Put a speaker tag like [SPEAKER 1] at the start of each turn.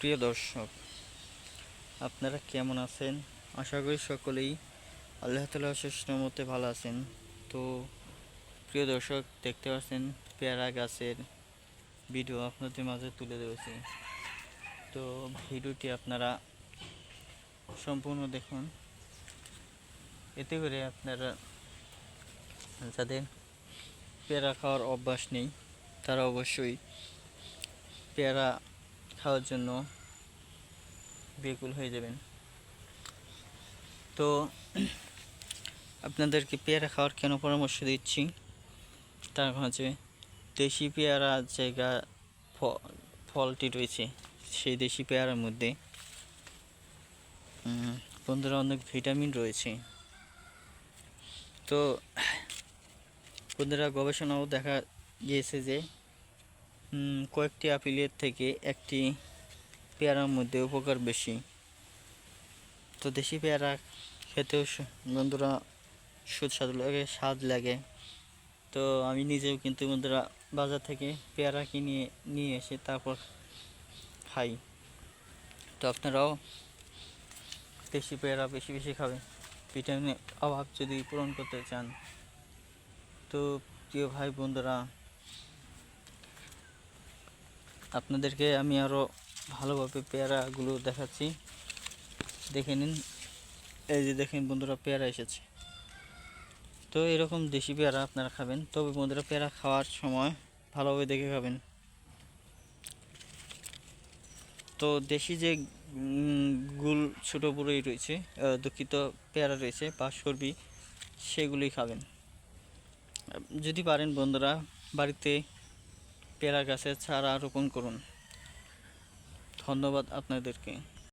[SPEAKER 1] প্রিয় দর্শক, আপনারা কেমন আছেন? আশা করি সকলেই আল্লাহ তালা মতে ভালো আছেন। তো প্রিয় দর্শক, দেখতে পাচ্ছেন পেয়ারা গাছের ভিডিও আপনাদের মাঝে তুলে ধরেছি। তো ভিডিওটি আপনারা সম্পূর্ণ দেখুন। এতে করে আপনারা, যাদের পেয়ারা খাওয়ার অভ্যাস নেই, তারা অবশ্যই পেয়ারা খাওয়ার জন্য বেকুল হয়ে যাবেন। তো আপনাদেরকে পেয়ারা খাওয়ার কেন পরামর্শ দিচ্ছি? তার হচ্ছে দেশি পেয়ারা জায়গা ফলটি রয়েছে সেই দেশি পেয়ারার মধ্যে। বন্ধুরা, অনেক ভিটামিন রয়েছে। তো বন্ধুরা, গবেষণাও দেখা গিয়েছে যে কয়েকটি আপেলের থেকে একটি পেয়ারার মধ্যে উপকার বেশি। তো দেশি পেয়ারা খেতেও বন্ধুরা সুস্বাদু লাগে, স্বাদ লাগে। তো আমি নিজেও কিন্তু বন্ধুরা বাজার থেকে পেয়ারা কিনে নিয়ে এসে তারপর খাই। তো আপনারাও দেশি পেয়ারা বেশি বেশি খাবেন। ভিটামিনের অভাব যদি পূরণ করতে চান। তো প্রিয় ভাই বন্ধুরা আপনাদেরকে আমি আরও ভালোভাবে পেয়ারাগুলো দেখাচ্ছি। দেখে নিন। এই যে দেখেন বন্ধুরা, পেয়ারা এসেছে। তো এরকম দেশি পেয়ারা আপনারা খাবেন। তবে বন্ধুরা, পেয়ারা খাওয়ার সময় ভালোভাবে দেখে খাবেন। তো দেশি যে গুল ছোটো বড়ই রয়েছে দুঃখিত পেয়ারা রয়েছে বা সর্বি সেগুলোই খাবেন। যদি পারেন বন্ধুরা, বাড়িতে পেয়ারা গাছের চারা রোপণ করুন। ধন্যবাদ আপনাদেরকে।